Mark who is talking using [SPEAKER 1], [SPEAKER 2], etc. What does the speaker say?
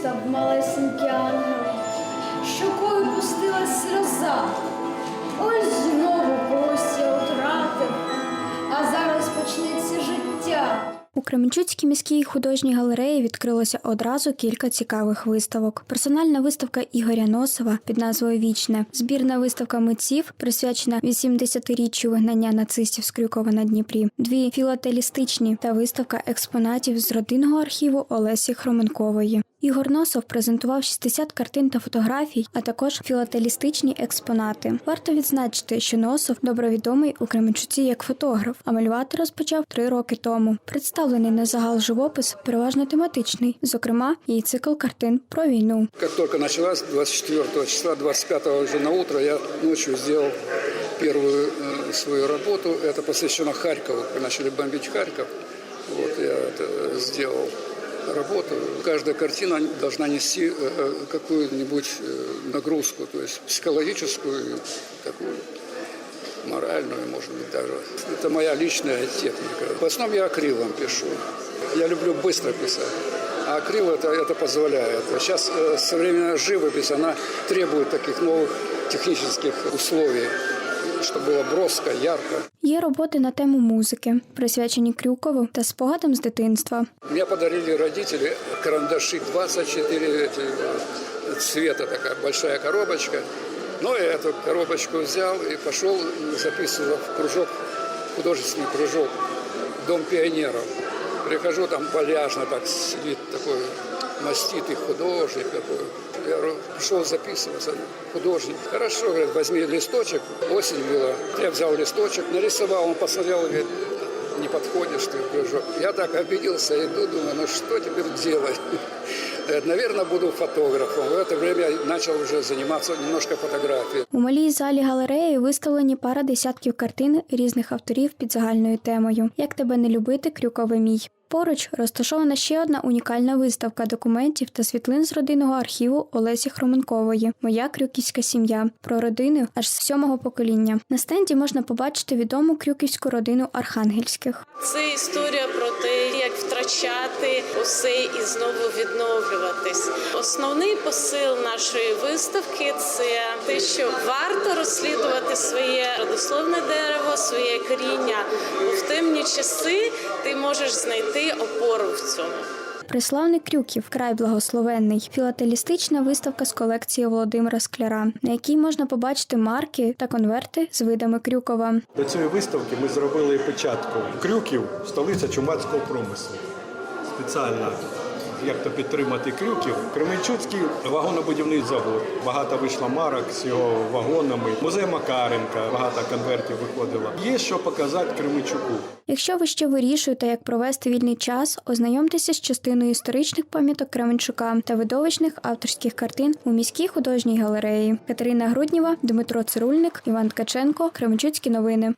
[SPEAKER 1] став малесенький ангел, щокою пустилась сльоза. Ось знову когось я втратив, а зараз почнеться життя.
[SPEAKER 2] У Кременчуцькій міській художній галереї відкрилося одразу кілька цікавих виставок. Персональна виставка Ігоря Носова під назвою Вічне, збірна виставка митців, присвячена 80-річчю вигнання нацистів з Крюкова на Дніпрі, дві філателістичні та виставка експонатів з родинного архіву Олесі Хроменкової. Ігор Носов презентував 60 картин та фотографій, а також філателістичні експонати. Варто відзначити, що Носов добре відомий у Кременчуці як фотограф, а малювати розпочав три роки тому. Представлений на загал живопис переважно тематичний, зокрема, і цикл картин про війну.
[SPEAKER 3] Как только началась, 24 числа, 25 уже на утро, я ночью сделал первую э, свою работу. Это посвящено Харькову. Начали бомбить Харьков. Вот я это сделал работу. Каждая картина должна нести э, э, какую-нибудь э, нагрузку, то есть психологическую, и такую моральную, может быть, даже. Это моя личная техника. В основном я акрилом пишу. Я люблю быстро писать. А акрил это, это позволяет. Сейчас э, современная живопись, она требует таких новых технических условий, чтобы было броско, ярко.
[SPEAKER 2] Є роботи на тему музики, присвячені Крюкову та спогадам з дитинства.
[SPEAKER 3] Мне подарили родители карандаши 24 эти, э, цвета, такая большая коробочка. Ну, я эту коробочку взял и пошел, записывал в кружок, художественный кружок, Дом пионеров. Прихожу, там вальяжно так сидит такой маститый художник такой. Я говорю, пришел записываться, художник. Хорошо, говорит, возьми листочек. Осень была. Я взял листочек, нарисовал, он посмотрел и говорит, не подходишь ты в кружок. Я так обиделся, иду, думаю, ну что теперь делать? Э, Наверное, буду фотографом. В это время я начал уже заниматься немножко фотографией.
[SPEAKER 2] У малій залі галереї виставлені пара десятків картин різних авторів під загальною темою Як тебе не любити, Крюкове мій. Поруч розташована ще одна унікальна виставка документів та світлин з родинного архіву Олесі Хроменкової Моя крюківська сім'я про родини аж з сьомого покоління. На стенді можна побачити відому крюківську родину Архангельських.
[SPEAKER 4] Це історія про те, як втрачати усе і знову відновлюватись. Основний посил нашої виставки це те, що варто розслідувати своє родословне дерево, своє коріння. Бо в темні часи ти можеш знайти опору в цьому.
[SPEAKER 2] Преславний Крюків, край благословенний, філателістична виставка з колекції Володимира Скляра, на якій можна побачити марки та конверти з видами Крюкова.
[SPEAKER 5] До цієї виставки ми зробили печатку крюків, столиця чумацького промислу. Спеціально як то підтримати крюків. Кременчуцький вагонобудівний завод. Багато вийшло марок з його вагонами. Музей Макаренка, багато конвертів виходило. Є що показати Кременчуку.
[SPEAKER 2] Якщо ви ще вирішуєте, як провести вільний час, ознайомтеся з частиною історичних пам'яток Кременчука та видовищних авторських картин у міській художній галереї. Катерина Грудніва, Дмитро Цирульник, Іван Ткаченко, Кременчуцькі новини.